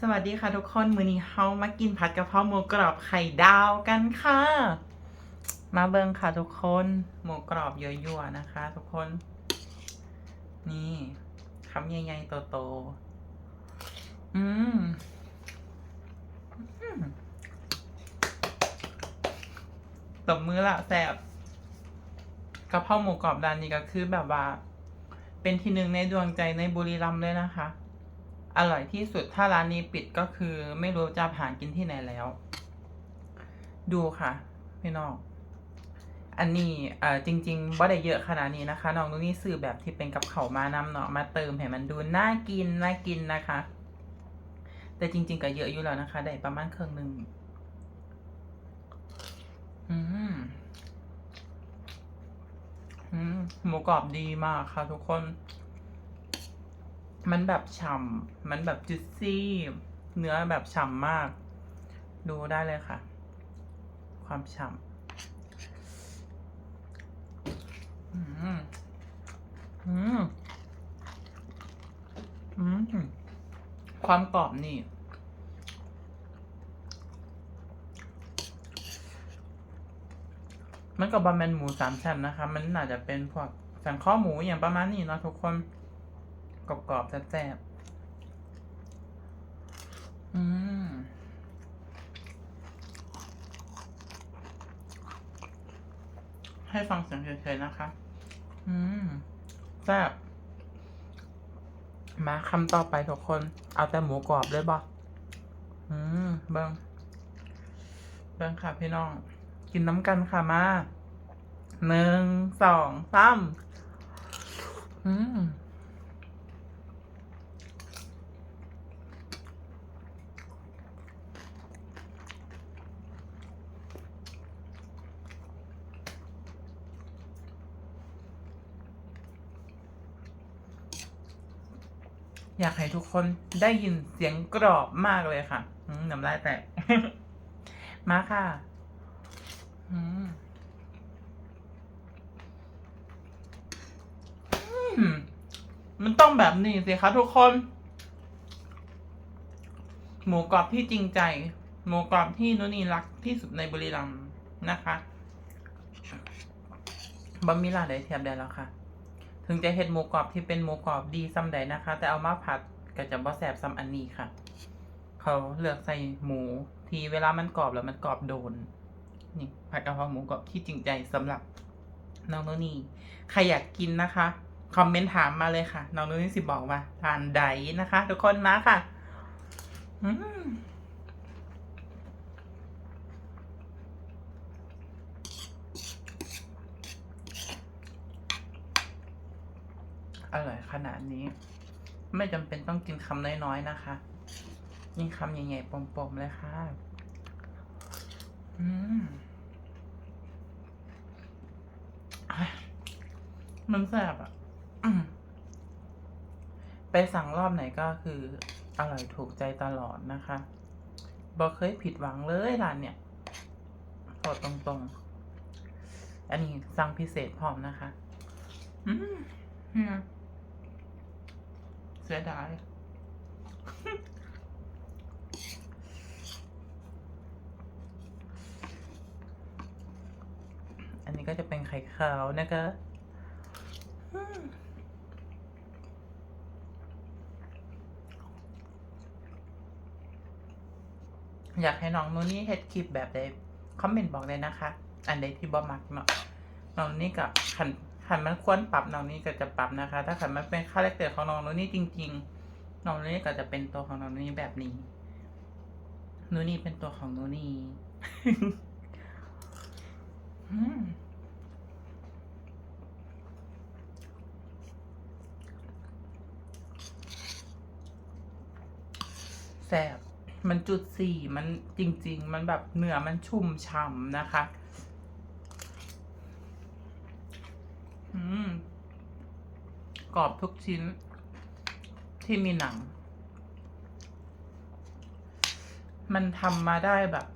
สวัสดีค่ะทุกคนมื้อนี้เฮามากินผัดกะเพราหมูกรอบไข่ดาวกันค่ะ มาเบิ่งค่ะทุกคนหมูกรอบเยั่วๆนะคะ ทุกคน นี่คำใหญ่ๆโตๆอืมอืมตบมือละแสบกะเพราหมูกรอบร้านนี้ก็คือแบบว่า เป็นที่หนึ่งในดวงใจในบุรีรัมย์เลยนะคะ อร่อยที่สุดถ้าร้านนี้ปิดก็คือไม่รู้จะหากินที่ไหนแล้ว ดูค่ะพี่น้องอันนี้เอ่อจริงๆว่าได้เยอะขนาดนี้นะคะ น้องนุนี่ซื้อแบบที่เป็นกับเขามานำเนาะมาเติมให้มันดูน่ากินน่ากินนะคะ แต่จริง ๆ ก็เยอะอยู่แล้วนะคะ ได้ประมาณครึ่งหนึ่งอืมอืมหมูกรอบดีมากค่ะทุกคน มันแบบฉ่ำมันแบบจุดซี่ เนื้อแบบฉ่ำมาก ดูได้เลยค่ะ ความฉ่ำอืม อืม อืม ความกรอบนี่ มันกับบะแมนหมูสามชั้นนะคะ มันน่าจะเป็นพวกสันข้อหมูอย่างประมาณนี้เนาะทุกคน กรอบๆแซ่บๆอืมให้ฟังเสียงเฉยๆนะคะ อืมแซ่บมาคำต่อไปทุกคน เอาแต่หมูกรอบเลยบ่อืม เบิ้งเบิ้งค่ะพี่น้อง กินน้ำกันค่ะมาหนึ่งสองสามอืม อยากให้ทุกคนได้ยินเสียงกรอบมากเลยค่ะน้ำลายแตกมาค่ะมันต้องแบบนี้สิคะทุกคน หมูกรอบที่จริงใจ หมูกรอบที่นุนีรักที่สุดในบุรีรัมย์นะคะบะหมีร้านใดเทียบได้แล้วค่ะ ถึงจะเห็ดหมูกรอบที่เป็นหมูกรอบดีซ้ำใดนะคะ แต่เอามาผัดก็จะบ่แสบซ้ำอันนี้ค่ะ เขาเลือกใส่หมูที่เวลามันกรอบแล้วมันกรอบโดน นี่ผัดกะเพราหมูกรอบที่จริงใจสำหรับน้องโนนี่ใครอยากกินนะคะคอมเมนต์ถามมาเลยค่ะ น้องโนนี่สิบอกว่าทานใดนะคะ ทุกคนมาค่ะ อืม อร่อยขนาดนี้ ไม่จำเป็นต้องกินคำน้อยๆนะคะยิ่งคำใหญ่ๆปมๆเลยค่ะ อืมมันแซ่บอะไปสั่งรอบไหนก็คืออร่อยถูกใจตลอดนะคะบอกเคยผิดหวังเลยร้านเนี่ยบอกตรงๆ อันนี้สั่งพิเศษพร้อมนะคะ อืมเนี่ย สียดายอันนี้ก็จะเป็นไข่ขาวนะคะอยากให้น้องนูนี่เฮ็ดคลิปแบบใดคอมเมนต์บอกเลยนะคะ อันใดที่บ่มักเนาะน้องนี่กับขัน ขันมันควรปรับน้องนี่ก็จะปรับนะคะ ถ้าขันมันเป็นคาแรคเตอร์ของน้องนูนี่จริง ๆน้องนูนี่ก็จะเป็นตัวของน้องนูนี่แบบนี้นูนี่เป็นตัวของนูนี่แซ่บมันจุดสี่มันจริง ๆ มันแบบเนื้อมันชุ่มฉ่ำนะคะ อืม กรอบทุกชิ้น ที่มีหนัง มันทำมาได้แบบ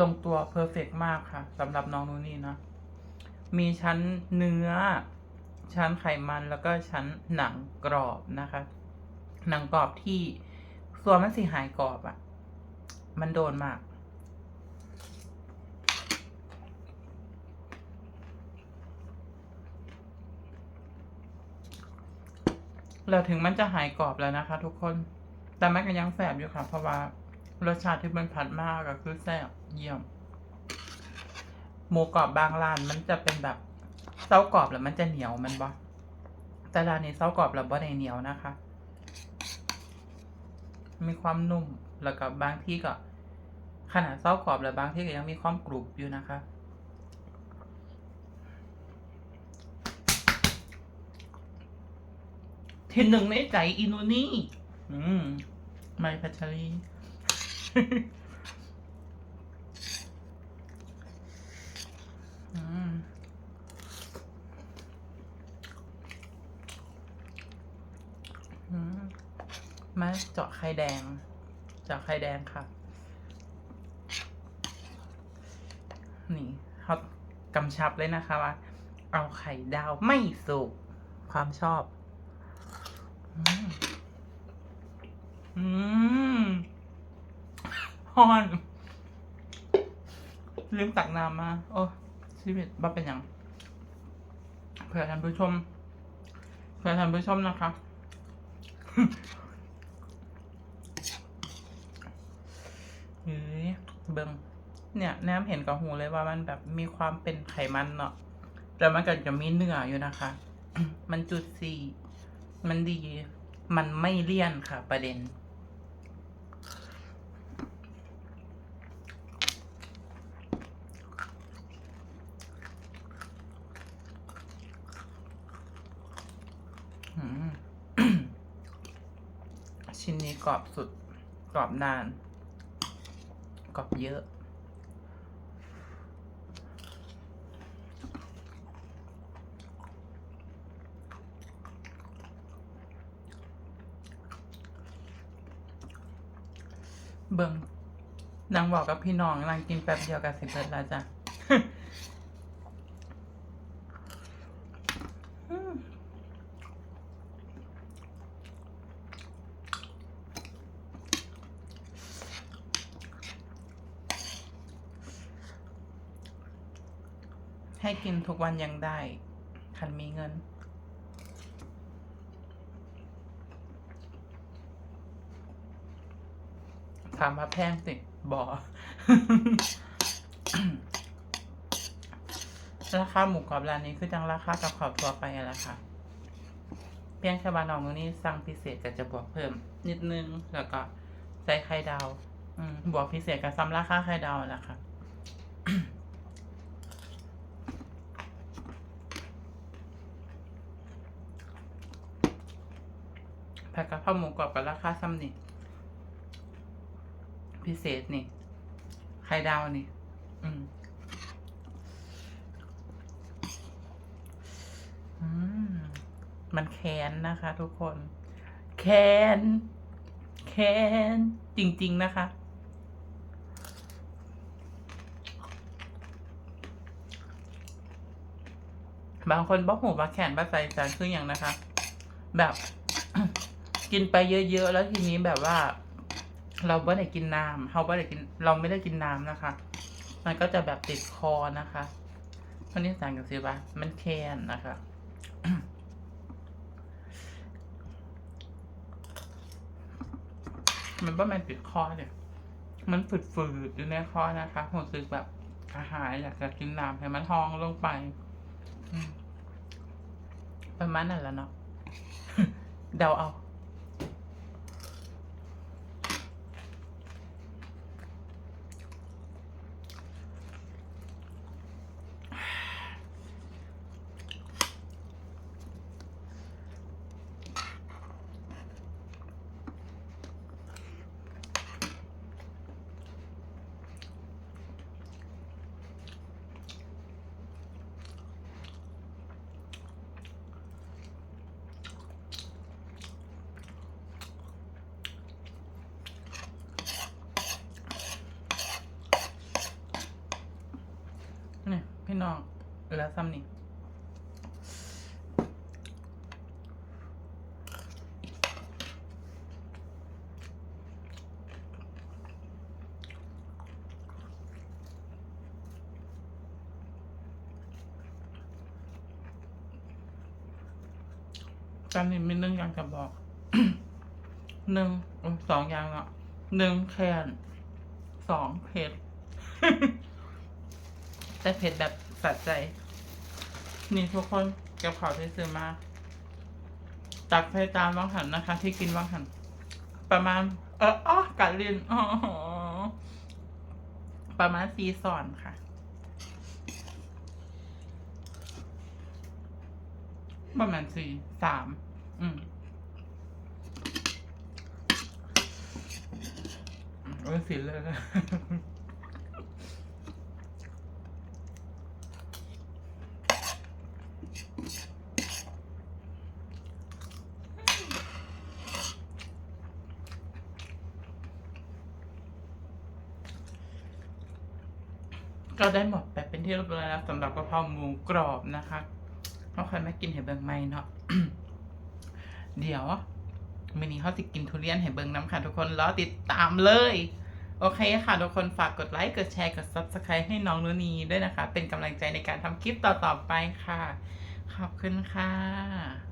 ลงตัวเพอร์เฟกมากค่ะสำหรับน้องนูนี่นะ มีชั้นเนื้อ ชั้นไขมันแล้วก็ชั้นหนังกรอบนะคะ หนังกรอบที่ส่วนมันสิหายกรอบอะ มันโดนมาก เราถึงมันจะหายกรอบแล้วนะคะ ทุกคน แต่มันก็ยังแสบอยู่ค่ะ เพราะว่ารสชาติที่มันผัดมากก็คือแสบเยี่ยม หมูกรอบบางร้านมันจะเป็นแบบเส้ากรอบแล้วมันจะเหนียวมันบ่แต่ร้านนี้เส้ากรอบแล้วบ่ได้เหนียวนะคะ มีความนุ่มแล้วก็บางที่ก็ขนาดเส้ากรอบแล้วบางที่ก็ยังมีความกรุบอยู่นะคะ ที่หนึ่งในใจอินูนี่อืมไม่พัชรีมอืมมาเจาะไข่แดง เจาะไข่แดงค่ะ นี่เขากำชับเลยนะคะว่า เอาไข่ดาวไม่สุกความชอบ อืมอืมฮอนลืมตักน้ำมา โอ้ชีวิตบ้าเป็นอย่างเผื่อท่านผู้ชมเผื่อท่านผู้ชมนะคะเฮ้ยเบิ้งเนี่ยแนมเห็นกับหูเลยว่ามันแบบมีความเป็นไขมันเนาะแต่มันก็จะมีเนื้ออยู่นะคะ มันจุดสี่ มันดี มันไม่เลี่ยนค่ะ ประเด็นอืมชิ้นนี้กรอบสุด กรอบนาน กรอบเยอะ เบิ่งนางบอกกับพี่น้องนางกินแป๊บเดียวกับสิบเบิดแล้วจ้ะให้กินทุกวันยังได้คันมีเงิน ถามว่าแพงสิบอราคาหมูกรอบร้านนี้คือจังราคากับขอบทั่วไปอะแหละค่ะ เพียงแค่บาน้องตรงนี้สั่งพิเศษก็จะบวกเพิ่ม นิดนึง แล้วก็ใส่ไข่ดาวบวกพิเศษกับซ้ำราคาไข่ดาวแหละค่ะผัดกะเพราหมูกรอบกับราคาซ้ำนี่ พิเศษนี่ไข่ดาวนี่ อืมมมันแค้นนะคะ ทุกคน แค้น แค้น จริง ๆ นะคะ บางคนบอกหูว่าแขนบ้าใจจานคืออย่างนะคะ แบบ กินไปเยอะ ๆ แล้วทีนี้แบบว่า เราไม่ได้กินน้ำเขาไม่ได้กิน เราไม่ได้กินน้ำนะคะ มันก็จะแบบติดคอนะคะคนนี้สั่งกับซิว่ามันแคนนะคะมันว่ามันติดคอเนี่ย มันฝืดๆอยู่ในคอนะคะผมรู้สึกแบบอาหารอยากจะกินน้ำให้มันท้องลงไปประมาณนั้นแหละเนาะเดาเอา น้องเล้วซ้ำนี่ตอนนี้มีหนึ่งอย่างจะบอกหนึ่งสองอย่างอะหนึ่งแคนสองเผ็ด แต่เผ็ดแบบ สะใจ นี่ทุกคนกับข่าวที่ซื้อมา ตักใส่จานว่างหันนะคะ ที่กินว่างหัน ประมาณ เอออ๋อกัดลิ้นอ๋อประมาณซีซอนค่ะ ประมาณสี่สาม อืมโอ้ยสีเลย ก็ได้หมดไปเป็น ที่เรียบร้อยแล้วสำหรับกะเพราหมูกรอบนะคะเขาใครไม่กินเห็ดเบิงไม่เนาะเดี๋ยวมินี้เขาจะกินทุเรียนเห็ดเบิงน้ำค่ะทุกคนรอติดตามเลย โอเคค่ะ ทุกคนฝากกดไลค์ กดแชร์ กด subscribe ให้น้องนุนีด้วยนะคะ เป็นกำลังใจในการทำคลิปต่อๆไปค่ะ ขอบคุณค่ะ